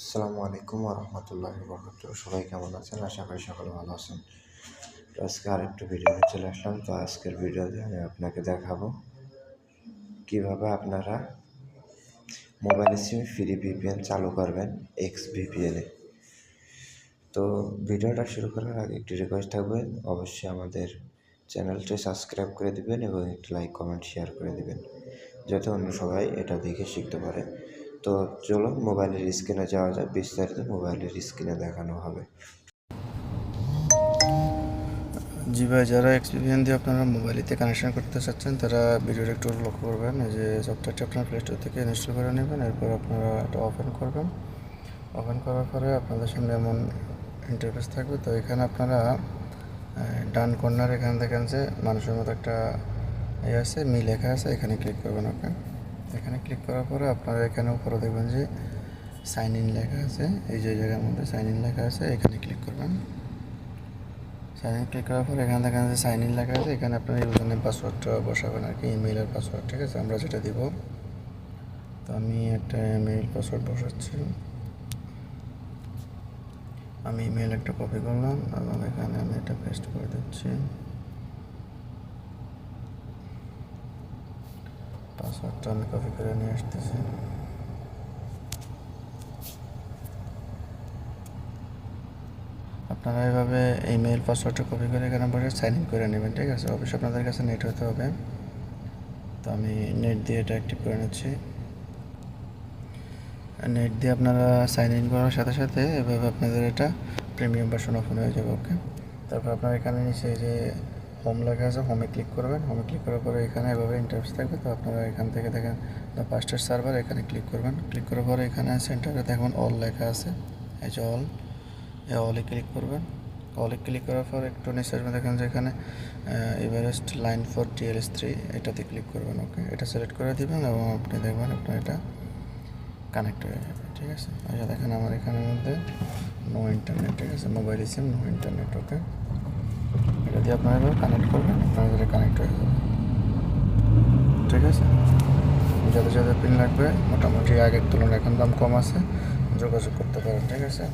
আসসালামু আলাইকুম রহমতুল্লাহ বরকত সবাই কেমন আছেন? আশা করি সকলে ভালো আছেন। তো আজকে আরেকটু ভিডিও নিয়ে চলে আসলাম। তো আজকের ভিডিওতে আমি আপনাকে দেখাবো কীভাবে আপনারা মোবাইল সিম ফ্রি ভিপিএন চালু করবেন এক্স ভিপিএনে তো ভিডিওটা শুরু করার আগে একটি রিকোয়েস্ট থাকবে, অবশ্যই আমাদের চ্যানেলটি সাবস্ক্রাইব করে দিবেন এবং একটি লাইক কমেন্ট শেয়ার করে দিবেন, যাতে অন্য সবাই এটা দেখে শিখতে পারে। তো চলো মোবাইলের স্ক্রিনে যাওয়া যায় বিস্তারিত মোবাইলের স্ক্রিনে দেখানো হবে। জি ভাই, যারা এক্সপিরিয়েন্স দিয়ে আপনারা মোবাইলেতে কানেকশন করতে চাচ্ছেন, তারা ভিডিওটা একটু লক্ষ্য করবেন। যে সফটওয়্যারটি আপনার প্লে স্টোর থেকে ইনস্টল করে নেবেন, এরপর আপনারা এটা ওপেন করবেন। ওপেন করার পরে আপনাদের সামনে এমন ইন্টারফেস থাকবে। তো এখানে আপনারা ডান কর্নার এখানে দেখেন যে মানুষের মতো একটা ইয়ে আছে, মি লেখা আছে, এখানে ক্লিক করবেন ওকে এখানে ক্লিক করার পরে আপনারা এখানে উপরে দেখবেন যে সাইন ইন লেখা আছে। এই যে জায়গার মধ্যে সাইন ইন লেখা আছে, এখানে ক্লিক করবেন। সাইন ইন ক্লিক করার পর এখানে দেখেন যে সাইন ইন লেখা আছে। এখানে আপনার ইউজার নেম পাসওয়ার্ডটা বসাবেন আর কি ইমেইলের পাসওয়ার্ড ঠিক আছে? আমরা যেটা দিব, তো আমি একটা ইমেইল পাসওয়ার্ড বসাচ্ছি। আমি ইমেইল একটা কপি করলাম, এবং এখানে আমি এটা পেস্ট করে দিচ্ছি। পাসওয়ার্ডটা আমি কপি করে নিয়ে আসতেছি। আপনারা এভাবে ইমেল পাসওয়ার্ডটা কপি করে এখানে বসে সাইন ইন করে নেবেন, ঠিক আছে? অবশ্যই আপনাদের কাছে নেট হতে হবে। তো আমি নেট দিয়ে এটা অ্যাক্টিভ করে নিচ্ছি। নেট দিয়ে আপনারা সাইন ইন করার সাথে সাথে এভাবে আপনাদের এটা প্রিমিয়াম ভার্সন ওপেন হয়ে যাবে ওকে তারপর আপনার এখানে নিচে যে হোম লেখা আছে হোমে ক্লিক করবেন। হোমে ক্লিক করার পরে এখানে এভাবে ইন্টারফেস থাকবে। তো আপনারা এখান থেকে দেখেন দ্য পাস্টার সার্ভার এখানে ক্লিক করবেন। ক্লিক করার পরে এখানে সেন্টারে দেখবেন অল লেখা আছে। এই যে অল এ অলে ক্লিক করবেন অলে ক্লিক করার পর একটু নিচে আসবেন, দেখেন যে এখানে Everest line for TLS three এটাতে ক্লিক করবেন ওকে এটা সিলেক্ট করে দিবেন এবং আপনি দেখবেন আপনার এটা কানেক্ট হয়ে যাবে, ঠিক আছে? আচ্ছা দেখেন আমার এখানের মধ্যে নো ইন্টারনেট ঠিক আছে? Mobile SIM no internet okay দিয়ে আপনারা এবার কানেক্ট করবেন আপনাদের কানেক্ট হয়ে যাবে ঠিক আছে? যাদের যাদের পিন লাগবে, মোটামুটি আগের তুলনায় এখন দাম কম আছে, যোগাযোগ করতে পারেন, ঠিক আছে?